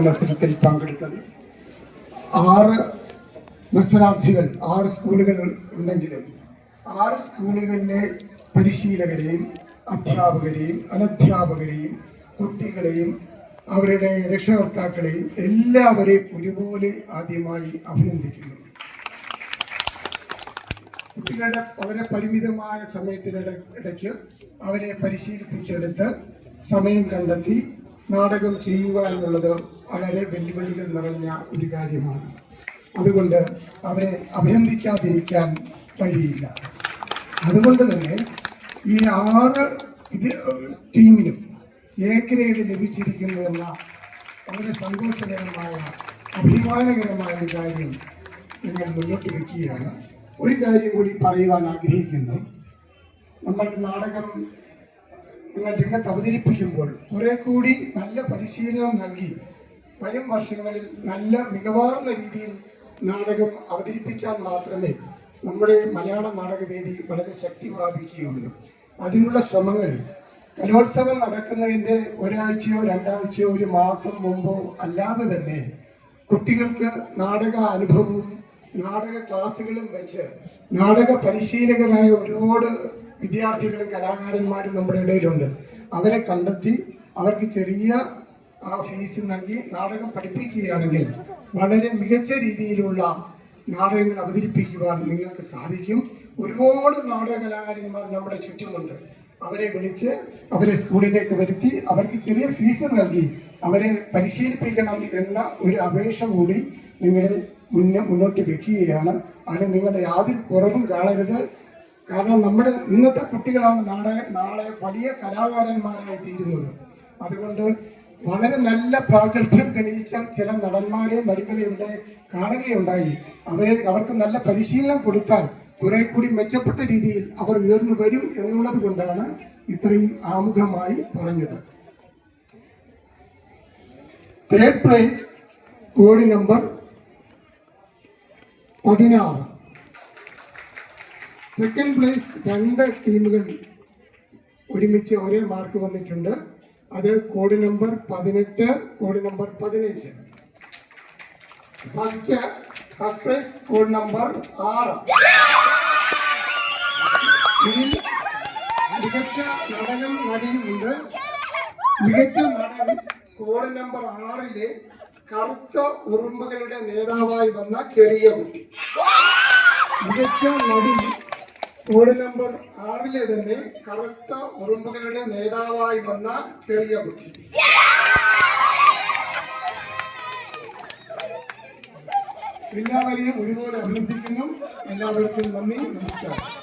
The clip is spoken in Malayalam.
മത്സരത്തിൽ പങ്കെടുത്തത്. ആറ് മത്സരാർത്ഥികൾ ആറ് സ്കൂളുകൾ ഉണ്ടെങ്കിലും ആറ് സ്കൂളുകളിലെ പരിശീലകരെയും അധ്യാപകരെയും അനധ്യാപകരെയും കുട്ടികളെയും അവരുടെ രക്ഷകർത്താക്കളെയും എല്ലാവരെയും ഒരുപോലെ ആദ്യമായി അഭിനന്ദിക്കുന്നു. കുട്ടികളുടെ വളരെ പരിമിതമായ സമയത്തിനിട ഇടയ്ക്ക് അവരെ പരിശീലിപ്പിച്ചെടുത്ത് സമയം കണ്ടെത്തി നാടകം ചെയ്യുക എന്നുള്ളത് വളരെ വെല്ലുവിളികൾ നിറഞ്ഞ ഒരു കാര്യമാണ്. അതുകൊണ്ട് അവരെ അഭിനന്ദിക്കാതിരിക്കാൻ കഴിയില്ല അതുകൊണ്ട് തന്നെ ഈ ആറ് ഇത് ടീമിനും എ ഗ്രേഡ് ലഭിച്ചിരിക്കുന്നു എന്ന വളരെ സന്തോഷകരമായ അഭിമാനകരമായ ഒരു കാര്യം നിങ്ങൾ മുന്നോട്ട് വയ്ക്കുകയാണ് ഒരു കാര്യം കൂടി പറയുവാൻ ആഗ്രഹിക്കുന്നു. നമ്മൾ നാടകം നിങ്ങൾ രംഗത്ത് അവതരിപ്പിക്കുമ്പോൾ കുറെ കൂടി നല്ല പരിശീലനം നൽകി വരും വർഷങ്ങളിൽ നല്ല മികവാർന്ന രീതിയിൽ നാടകം അവതരിപ്പിച്ചാൽ മാത്രമേ നമ്മുടെ മലയാള നാടകവേദി വളരെ ശക്തി പ്രാപിക്കുകയുള്ളൂ. അതിനുള്ള ശ്രമങ്ങൾ കലോത്സവം നടക്കുന്നതിന്റെ ഒരാഴ്ചയോ രണ്ടാഴ്ചയോ ഒരു മാസം മുമ്പോ അല്ലാതെ തന്നെ കുട്ടികൾക്ക് നാടക അനുഭവവും നാടക ക്ലാസ്സുകളും വെച്ച് നാടക പരിശീലകരായ ഒരുപാട് വിദ്യാർത്ഥികളും കലാകാരന്മാരും നമ്മുടെ ഇടയിലുണ്ട്. അവരെ കണ്ടെത്തി അവർക്ക് ചെറിയ ആ ഫീസ് നൽകി നാടകം പഠിപ്പിക്കുകയാണെങ്കിൽ വളരെ മികച്ച രീതിയിലുള്ള നാടകങ്ങൾ അവതരിപ്പിക്കുവാൻ നിങ്ങൾക്ക് സാധിക്കും. ഒരുപാട് നാടക കലാകാരന്മാർ നമ്മുടെ ചുറ്റുമുണ്ട്. അവരെ വിളിച്ച് അവരെ സ്കൂളിലേക്ക് വരുത്തി അവർക്ക് ചെറിയ ഫീസ് നൽകി അവരെ പരിശീലിപ്പിക്കണം എന്ന ഒരു അപേക്ഷ കൂടി നിങ്ങൾ മുന്നേ മുന്നോട്ട് വെക്കുകയാണ്. അതിന് നിങ്ങളുടെ യാതൊരു കുറവും കാണരുത്. കാരണം നമ്മുടെ ഇന്നത്തെ കുട്ടികളാണ് നാളെ നാളെ വലിയ കലാകാരന്മാരായി തീരുന്നത്. അതുകൊണ്ട് വളരെ നല്ല പ്രാഗൽഭ്യം തെളിയിച്ച ചില നടന്മാരെയും നടികളെയും ഇവിടെ കാണുകയുണ്ടായി. അവരെ അവർക്ക് നല്ല പരിശീലനം കൊടുത്താൽ കുറെ കൂടി മെച്ചപ്പെട്ട രീതിയിൽ അവർ ഉയർന്നു വരും എന്നുള്ളത് കൊണ്ടാണ് ഇത്രയും ആമുഖമായി പറഞ്ഞത്. തേർഡ് പ്രൈസ് കോഡ് നമ്പർ പതിനാറ്. സെക്കൻഡ് പ്ലേസ് രണ്ട് ടീമുകൾ ഒരുമിച്ച് ഒരേ മാർക്ക് വന്നിട്ടുണ്ട്. അത് കോഡ് നമ്പർ പതിനെട്ട് കോഡ് നമ്പർ പതിനഞ്ച്. First first prize code number ആറ്. മികച്ച നടനും നടിയുമുണ്ട്. മികച്ച നടൻ കോഡ് നമ്പർ ആറിലെ കറുത്ത ഉറുമ്പുകളുടെ നേതാവായി വന്ന ചെറിയ കുട്ടി. മികച്ച നടി കോഡ് നമ്പർ ആറിലെ തന്നെ കറുത്ത ഉറുമ്പുകളുടെ നേതാവായി വന്ന ചെറിയ കുട്ടി എല്ലാവരെയും ഒരുപോലെ അഭിനന്ദിക്കുന്നു. എല്ലാവർക്കും നന്ദി. നമസ്കാരം.